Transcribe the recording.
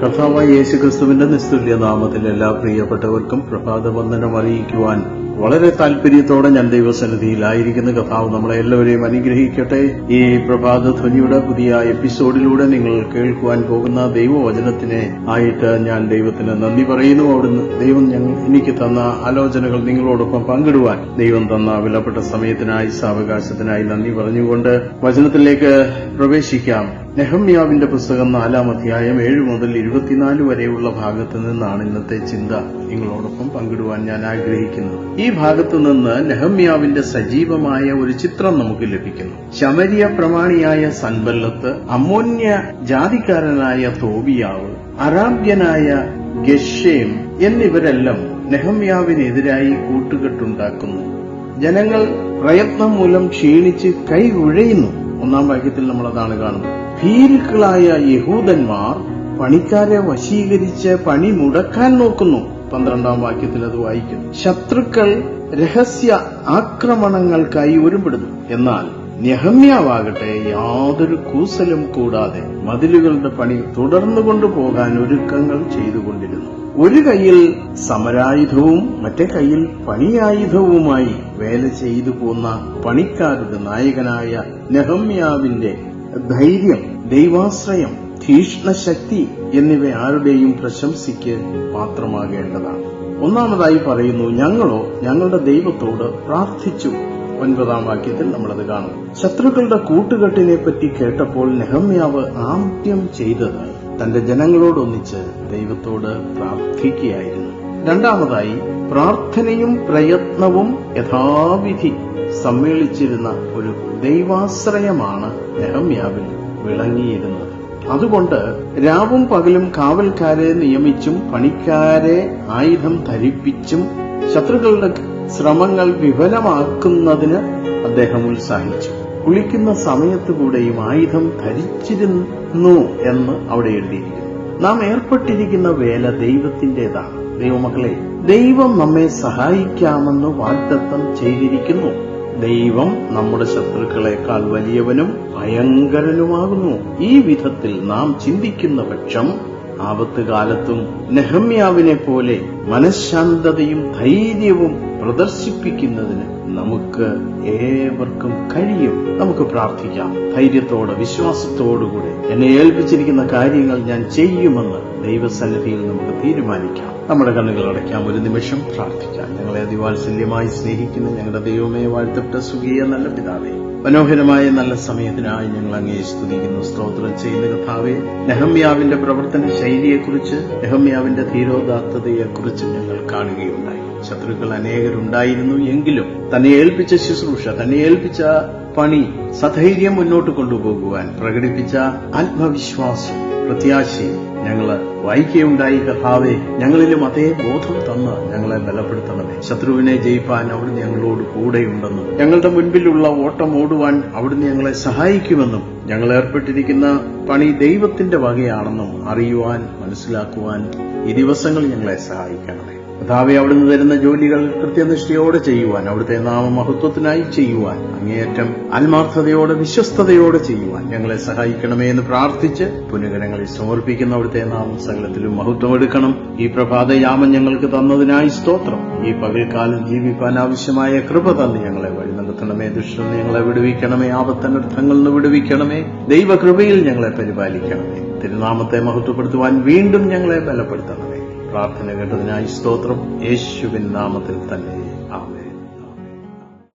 കർത്താവായ യേശു ക്രിസ്തുവിന്റെ നിസ്തുല്യ നാമത്തിൽ എല്ലാ പ്രിയപ്പെട്ടവർക്കും പ്രഭാത വന്ദനം അറിയിക്കുവാൻ വളരെ താല്പര്യത്തോടെ ഞാൻ ദൈവസന്നിധിയിലായിരിക്കുന്ന കഥാവ് നമ്മളെ എല്ലാവരെയും അനുഗ്രഹിക്കട്ടെ. ഈ പ്രഭാത ധ്വനിയുടെ പുതിയ എപ്പിസോഡിലൂടെ നിങ്ങൾ കേൾക്കുവാൻ പോകുന്ന ദൈവവചനത്തിനെ ആയിട്ട് ഞാൻ ദൈവത്തിന് നന്ദി പറയുന്നു. അവിടുന്ന് ദൈവം ഞങ്ങൾ എനിക്ക് തന്ന ആലോചനകൾ നിങ്ങളോടൊപ്പം പങ്കിടുവാൻ ദൈവം തന്ന വിലപ്പെട്ട സമയത്തിനായി സാവകാശത്തിനായി നന്ദി പറഞ്ഞുകൊണ്ട് വചനത്തിലേക്ക് പ്രവേശിക്കാം. നെഹമ്യാവിന്റെ പുസ്തകം നാലാം അധ്യായം ഏഴ് മുതൽ ഇരുപത്തിനാല് വരെയുള്ള ഭാഗത്ത് നിന്നാണ് ഇന്നത്തെ ചിന്ത. നിങ്ങളോടൊപ്പം പങ്കിടുവാൻ ഞാൻ ആഗ്രഹിക്കുന്നത് ഈ ഭാഗത്തു നിന്ന് നെഹമ്യാവിന്റെ സജീവമായ ഒരു ചിത്രം നമുക്ക് ലഭിക്കുന്നു. ശമരിയ പ്രമാണിയായ സൻബല്ലത്ത് അമോന്യ ജാതിക്കാരനായ തോബിയാവ് അറാബ്യനായ ഗഷേം എന്നിവരെല്ലാം നെഹമ്യാവിനെതിരായി കൂട്ടുകെട്ടുണ്ടാക്കുന്നു. ജനങ്ങൾ പ്രയത്നം മൂലം ക്ഷീണിച്ച് കൈ ഉഴയുന്നു. ഒന്നാം വാക്യത്തിൽ നമ്മൾ അതാണ് കാണുന്നത്. ഭീരുക്കളായ യഹൂദന്മാർ പണിക്കാരെ വശീകരിച്ച് പണി മുടക്കാൻ നോക്കുന്നു. പന്ത്രണ്ടാം വാക്യത്തിൽ അത് വായിക്കുന്നു. ശത്രുക്കൾ രഹസ്യ ആക്രമണങ്ങൾക്കായി ഒരുപെടുന്നു എന്നാൽ നെഹമ്യാവാകട്ടെ യാതൊരു കൂസലും കൂടാതെ മതിലുകളുടെ പണി തുടർന്നു കൊണ്ടുപോകാൻ ഒരുക്കങ്ങൾ ചെയ്തുകൊണ്ടിരുന്നു. ഒരു കൈയിൽ സമരായുധവും മറ്റേ കൈയിൽ പണിയായുധവുമായി വേല ചെയ്തു പോന്ന പണിക്കാരുടെ നായകനായ നെഹമ്യാവിന്റെ ധൈര്യം ദൈവാശ്രയം തീഷ്ണശക്തി എന്നിവ ആരുടെയും പ്രശംസിക്ക് പാത്രമാകേണ്ടതാണ്. ഒന്നാമതായി പറയുന്നു ഞങ്ങളോ ഞങ്ങളുടെ ദൈവത്തോട് പ്രാർത്ഥിച്ചു. ഒൻപതാം വാക്യത്തിൽ നമ്മളത് കാണും. ശത്രുക്കളുടെ കൂട്ടുകെട്ടിനെ പറ്റി കേട്ടപ്പോൾ നെഹമ്യാവ് ആദ്യം ചെയ്തത് തന്റെ ജനങ്ങളോടൊന്നിച്ച് ദൈവത്തോട് പ്രാർത്ഥിക്കുകയായിരുന്നു. രണ്ടാമതായി പ്രാർത്ഥനയും പ്രയത്നവും യഥാവിധി സമ്മേളിച്ചിരുന്ന ഒരു ദൈവാശ്രയമാണ് നെഹമ്യാവിൽ വിളങ്ങിയിരുന്നത്. അതുകൊണ്ട് രാവും പകലും കാവൽക്കാരെ നിയമിച്ചും പണിക്കാരെ ആയുധം ധരിപ്പിച്ചും ശത്രുക്കളുടെ ശ്രമങ്ങൾ വിഫലമാക്കുന്നതിന് അദ്ദേഹം ഉത്സാഹിച്ചു. കുളിക്കുന്ന സമയത്ത് കൂടെയും ആയുധം ധരിച്ചിരുന്നു എന്ന് അവിടെ എഴുതിയിരിക്കുന്നു. നാം ഏർപ്പെട്ടിരിക്കുന്ന വേല ദൈവത്തിന്റേതാണ് ദൈവമക്കളെ ദൈവം നമ്മെ സഹായിക്കാമെന്ന് വാഗ്ദത്തം ചെയ്തിരിക്കുന്നു. ദൈവം നമ്മുടെ ശത്രുക്കളെക്കാൾ വലിയവനും ഭയങ്കരനുമാകുന്നു. ഈ വിധത്തിൽ നാം ചിന്തിക്കുന്ന പക്ഷം ആപത്ത് കാലത്തും നെഹമ്യാവിനെ പോലെ മനഃശാന്തതയും ധൈര്യവും പ്രദർശിപ്പിക്കുന്നതിന് നമുക്ക് ഏവർക്കും കഴിയും. നമുക്ക് പ്രാർത്ഥിക്കാം. ധൈര്യത്തോടെ വിശ്വാസത്തോടുകൂടെ എന്നെ ഏൽപ്പിച്ചിരിക്കുന്ന കാര്യങ്ങൾ ഞാൻ ചെയ്യുമെന്ന് ദൈവസന്നിധിയിൽ നമുക്ക് തീരുമാനിക്കാം. നമ്മുടെ കണ്ണുകൾ അടയ്ക്കാം. ഒരു നിമിഷം പ്രാർത്ഥിക്കാം. ഞങ്ങളെ അതിവാത്സല്യമായി സ്നേഹിക്കുന്ന ഞങ്ങളുടെ ദൈവമേ വാഴ്ത്തപ്പെട്ട സുഖീയ നല്ല പിതാവേ. മനോഹരമായ നല്ല സമയത്തിനായി ഞങ്ങൾ അങ്ങേ സ്തുതിക്കുന്നു. സ്തോത്രം ചെയ്യുന്ന കഥാവെ നെഹമ്യാവിന്റെ പ്രവർത്തന ശൈലിയെക്കുറിച്ച് നെഹമ്യാവിന്റെ ധീരോദാത്തതയെക്കുറിച്ച് ഞങ്ങൾ കാണുകയുണ്ടായി. ശത്രുക്കൾ അനേകരുണ്ടായിരുന്നു എങ്കിലും തന്നെ ഏൽപ്പിച്ച ശുശ്രൂഷ തന്നെ ഏൽപ്പിച്ച പണി സധൈര്യം മുന്നോട്ട് കൊണ്ടുപോകുവാൻ പ്രകടിപ്പിച്ച ആത്മവിശ്വാസം പ്രത്യാശയും ഞങ്ങൾ വായിക്കുകയുണ്ടായി കഥാവെ ഞങ്ങളിലും അതേ ബോധം തന്ന് ഞങ്ങളെ ബലപ്പെടുത്തണമേ. ശത്രുവിനെ ജയിപ്പാൻ അവിടുന്ന് ഞങ്ങളോട് കൂടെയുണ്ടെന്നും ഞങ്ങളുടെ മുൻപിലുള്ള ഓട്ടം ഓടുവാൻ അവിടുന്ന് ഞങ്ങളെ സഹായിക്കുമെന്നും ഞങ്ങൾ ഏർപ്പെട്ടിരിക്കുന്ന പണി ദൈവത്തിന്റെ വകയാണെന്നും അറിയുവാൻ മനസ്സിലാക്കുവാൻ ഈ ദിവസങ്ങൾ ഞങ്ങളെ സഹായിക്കണമേ. കഥാവെ അവിടുന്ന് തരുന്ന ജോലികൾ കൃത്യനിഷ്ഠയോടെ ചെയ്യുവാൻ അവിടുത്തെ നാമമഹത്വത്തിനായി ചെയ്യുവാൻ അങ്ങേയറ്റം ആത്മാർത്ഥതയോടെ വിശ്വസ്തയോടെ ചെയ്യുവാൻ ഞങ്ങളെ സഹായിക്കണമേ എന്ന് പ്രാർത്ഥിച്ച് പുനഗരങ്ങളിൽ സമർപ്പിക്കുന്ന അവിടുത്തെ നാമം സകലത്തിലും മഹത്വം എടുക്കണം. ഈ പ്രഭാതയാമം ഞങ്ങൾക്ക് തന്നതിനായി സ്തോത്രം. ഈ പകൽക്കാലം ജീവിപ്പാൻ ആവശ്യമായ കൃപ തന്ന് ഞങ്ങളെ വഴി നടത്തണമേ. ദുഷ്ടം ഞങ്ങളെ വിടുവിക്കണമേ. ആപത്തനർത്ഥങ്ങളിൽ നിന്ന് വിടുവിക്കണമേ. ദൈവകൃപയിൽ ഞങ്ങളെ പരിപാലിക്കണമേ. തിരുനാമത്തെ മഹത്വപ്പെടുത്തുവാൻ വീണ്ടും ഞങ്ങളെ ബലപ്പെടുത്തണമേ. പ്രാർത്ഥന കേട്ടതിനായി സ്തോത്രം. യേശുവിൻ നാമത്തിൽ തന്നെ.